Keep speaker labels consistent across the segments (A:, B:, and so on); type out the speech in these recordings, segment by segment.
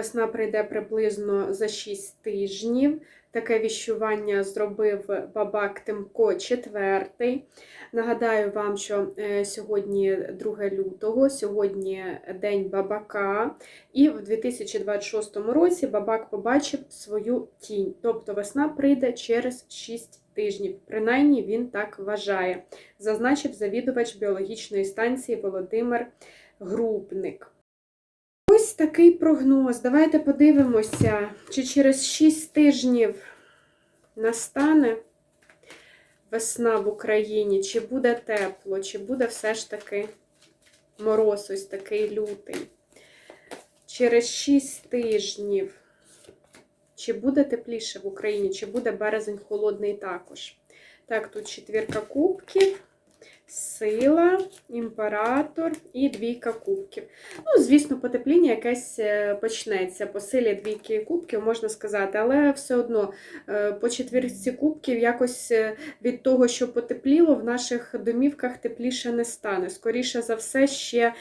A: Весна прийде приблизно за 6 тижнів. Таке віщування зробив бабак Тимко четвертий. Нагадаю вам, що е, сьогодні 2 лютого, сьогодні день бабака, і в 2026 році бабак побачив свою тінь. Тобто весна прийде через 6 тижнів. Принаймні він так вважає, зазначив завідувач біологічної станції Володимир Грубник. Такий прогноз. Давайте подивимося, чи через 6 тижнів настане весна в Україні, чи буде тепло, чи буде все ж таки мороз, ось такий лютий. Через 6 тижнів, чи буде тепліше в Україні, чи буде березень холодний також. Так, тут четвірка кубків. Сила, імператор і двійка кубків. Ну, звісно, потепління якесь е, почнеться. По силі двійки кубків, можна сказати, але все одно е, по четвірці кубків якось е, від того, що потепліло, в наших домівках тепліше не стане. Скоріше за все, ще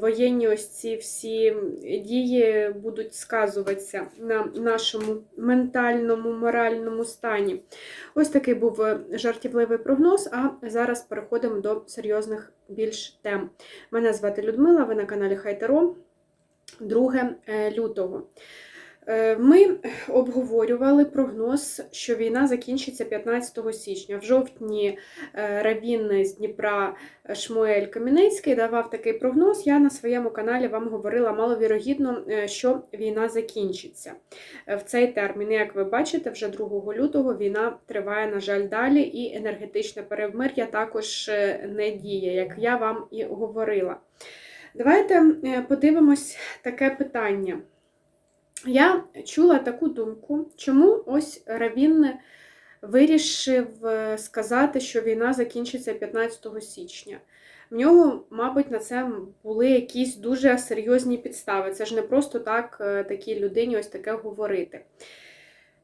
A: воєнні ось ці всі дії будуть сказуватися на нашому ментальному, моральному стані. Ось такий був жартівливий прогноз, а зараз переходимо до серйозних більш тем. Мене звати Людмила, ви на каналі Хайтеро 2 лютого. Е, Ми обговорювали прогноз, що війна закінчиться 15 січня. В жовтні е, Равін з Дніпра Шмуель Камінецький давав такий прогноз. Я на своєму каналі вам говорила маловірогідно, е, що війна закінчиться в цей термін. Як ви бачите, вже 2 лютого війна триває, на жаль, далі, і енергетичне перемир'я також не діє, як я вам і говорила. Давайте подивимось таке питання. Я чула таку думку, чому ось Равін вирішив е, сказати, що війна закінчиться 15 січня. В нього, мабуть, на це були якісь дуже серйозні підстави. Це ж не просто так е, такій людині ось таке говорити.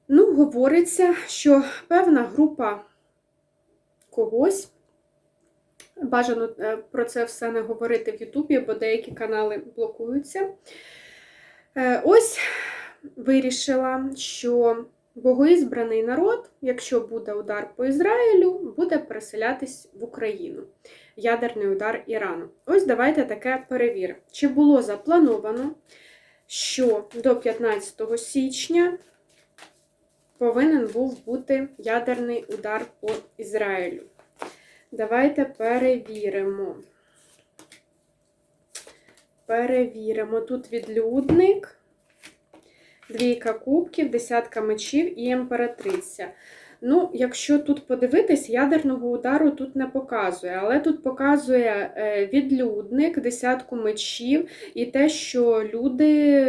A: Ну, говориться, що певна група когось. Бажано е, про це все не говорити в Ютубі, бо деякі канали блокуються. Ось вирішила, що богоізбраний народ, якщо буде удар по Ізраїлю, буде переселятись в Україну. Ядерний удар Ірану. Ось давайте таке перевіримо. Чи було заплановано, що до 15 січня повинен був бути ядерний удар по Ізраїлю? Давайте перевіримо. Перевіримо. Тут відлюдник. Двійка кубків, десятка мечів і імператриця. Ну, якщо тут подивитись, ядерного удару тут не показує, але тут показує е, відлюдник, десятку мечів і те, що люди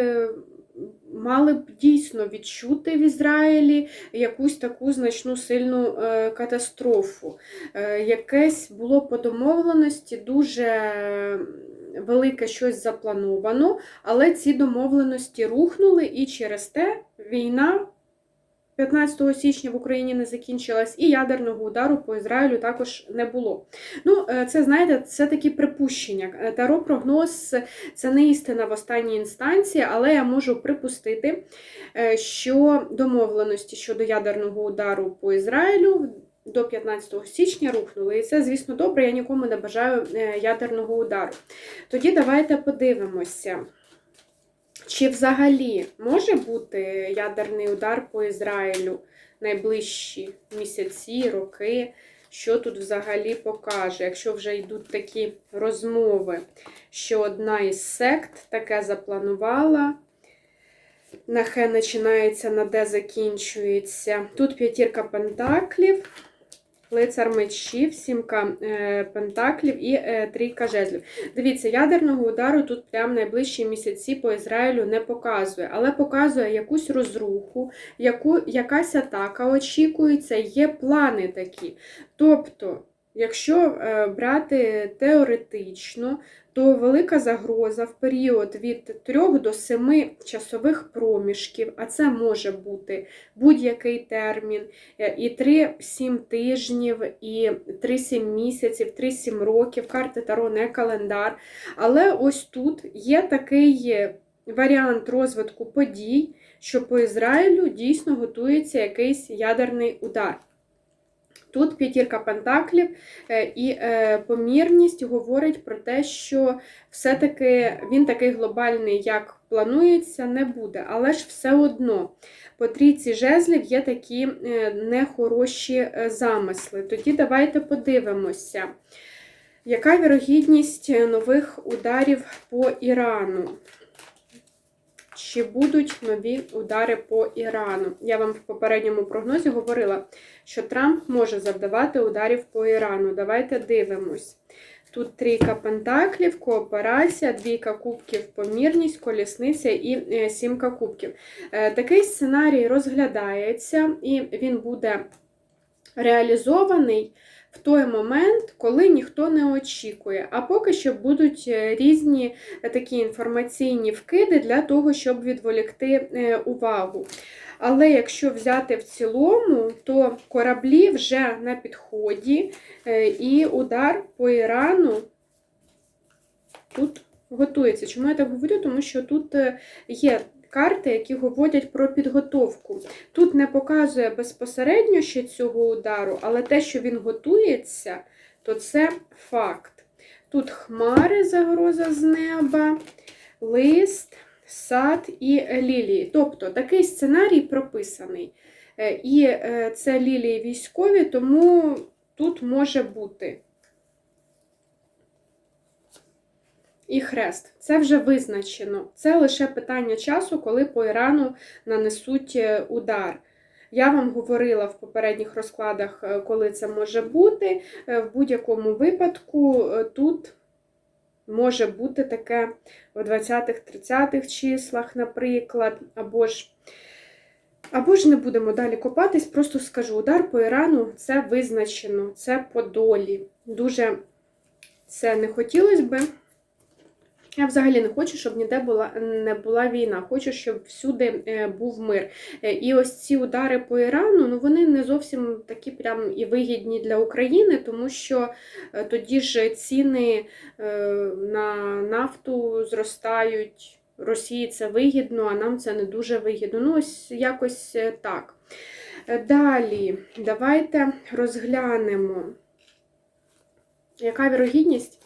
A: мали б дійсно відчути в Ізраїлі якусь таку значну сильну е, катастрофу. Е, якесь було по домовленості дуже велике щось заплановано, але ці домовленості рухнули, і через те війна 15 січня в Україні не закінчилась, і ядерного удару по Ізраїлю також не було. Ну, е, це, знаєте, це такі припущення. Е, Таро прогноз це не істина в останній інстанції, але я можу припустити, е, що домовленості щодо ядерного удару по Ізраїлю до 15 січня рухнули. І це, звісно, добре, я нікому не бажаю е, ядерного удару. Тоді давайте подивимося, чи взагалі може бути ядерний удар по Ізраїлю найближчі місяці, роки. Що тут взагалі покаже, якщо вже йдуть такі розмови, що одна із сект таке запланувала, на Хе починається, на де закінчується. Тут п'ятірка пентаклів лицар мечів, сімка е, пентаклів і е, трійка жезлів. Дивіться, ядерного удару тут прям найближчі місяці по Ізраїлю не показує, але показує якусь розруху, яку, якась атака очікується, є плани такі. Тобто. Якщо е, брати теоретично, то велика загроза в період від 3 до 7 часових проміжків, а це може бути будь-який термін, е, і 3-7 тижнів, і 3-7 місяців, 3-7 років, карти Таро не календар. Але ось тут є такий варіант розвитку подій, що по Ізраїлю дійсно готується якийсь ядерний удар. Тут п'ятірка пентаклів е, і е, помірність говорить про те, що все-таки він такий глобальний, як планується, не буде. Але ж все одно по трійці жезлів є такі е, нехороші замисли. Тоді давайте подивимося, яка вірогідність нових ударів по Ірану? Чи будуть нові удари по Ірану? Я вам в попередньому прогнозі говорила, що Трамп може завдавати ударів по Ірану. Давайте дивимось. Тут трійка пентаклів, кооперація, двійка кубків, помірність, колісниця і е, сімка кубків. Е, Такий сценарій розглядається, і він буде реалізований в той момент, коли ніхто не очікує. А поки що будуть е, різні е, такі інформаційні вкиди для того, щоб відволікти е, увагу. Але якщо взяти в цілому, то кораблі вже на підході, і удар по Ірану тут готується. Чому я так говорю? Тому що тут є карти, які говорять про підготовку. Тут не показує безпосередньо ще цього удару, але те, що він готується, то це факт. Тут хмари, загроза з неба, лист, сад і лілії. Тобто такий сценарій прописаний. Е, І е, це лілії військові, тому тут може бути. І хрест. Це вже визначено. Це лише питання часу, коли по Ірану нанесуть е, удар. Я вам говорила в попередніх розкладах, е, коли це може бути. Е, В будь-якому випадку тут може бути таке в 20-30-х числах, наприклад, або ж. Або ж не будемо далі копатись, просто скажу: удар по Ірану це визначено, це по долі. Дуже це не хотілося би. Я взагалі не хочу, щоб ніде була не була війна. Хочу, щоб всюди е, був мир. Е, І ось ці удари по Ірану, ну вони не зовсім такі прям і вигідні для України, тому що е, тоді ж ціни на нафту зростають. Росії це вигідно, а нам це не дуже вигідно. Ну, ось якось так. Далі, давайте розглянемо, яка вірогідність?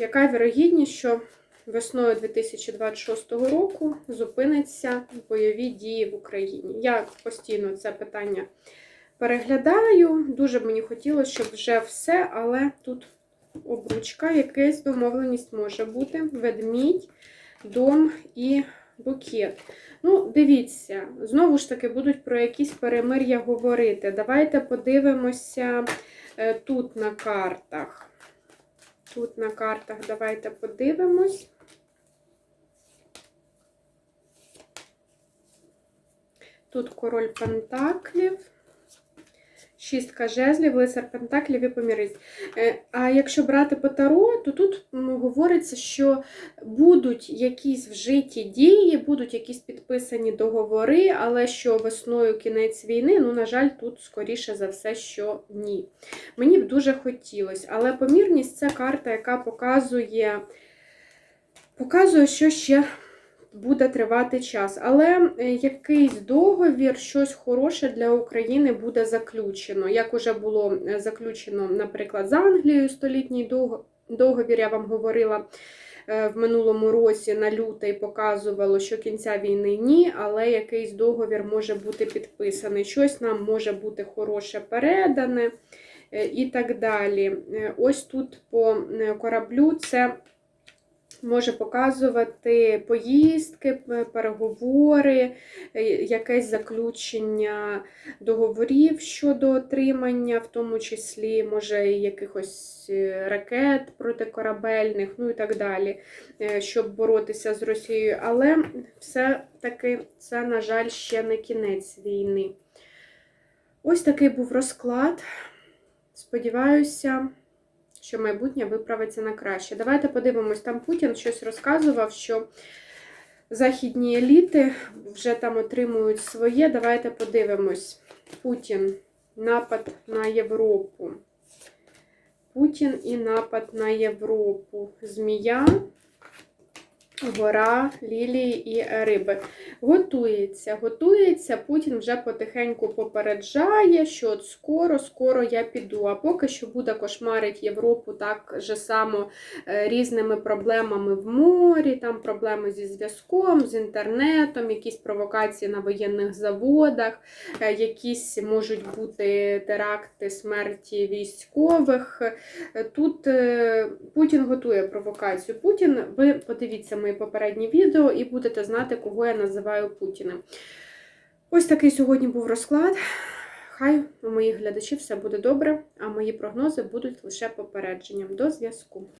A: Яка вірогідність, що весною 2026 року зупиняться бойові дії в Україні? Я постійно це питання переглядаю. Дуже б мені хотілося, щоб вже все, але тут обручка, якась домовленість може бути. Ведмідь, дом і букет. Ну, дивіться, знову ж таки, будуть про якісь перемир'я говорити. Давайте подивимося е, тут на картах. Тут на картах давайте подивимось. Тут король Пентаклів, шістка жезлів, лицар Пентаклів і помірець. Е, А якщо брати по Таро, то тут говориться, що будуть якісь вжиті дії, будуть якісь підписані договори, але що весною кінець війни, ну, на жаль, тут скоріше за все, що ні. Мені б дуже хотілося, але помірність це карта, яка показує, показує, що ще буде тривати час. Але е, якийсь договір, щось хороше для України буде заключено. Як уже було е, заключено, наприклад, з Англією столітній дого- договір, я вам говорила. е, В минулому році на лютий показувало, що кінця війни ні, але якийсь договір може бути підписаний. Щось нам може бути хороше передане і так далі. Ось тут по кораблю це може показувати поїздки, переговори, е, якесь заключення договорів щодо отримання, в тому числі, може, якихось е, ракет протикорабельних, ну і так далі, е, щоб боротися з Росією. Але все-таки це, на жаль, ще не кінець війни. Ось такий був розклад. Сподіваюся, що майбутнє виправиться на краще. Давайте подивимось, там Путін щось розказував, що західні еліти вже там отримують своє. Давайте подивимось. Путін, напад на Європу. Путін і напад на Європу. Змія, гора, лілії і риби. Готується, готується. Путін вже потихеньку попереджає, що от скоро, скоро я піду. А поки що буде кошмарить Європу так же само е, різними проблемами в морі, там проблеми зі зв'язком, з інтернетом, якісь провокації на воєнних заводах, е, якісь можуть бути теракти, смерті військових. Е, Тут Путін готує провокацію. Путін, ви подивіться мої попередні відео і будете знати, кого я називаю Путіним. Ось такий сьогодні був розклад. Хай у моїх глядачів все буде добре, а мої прогнози будуть лише попередженням. До зв'язку.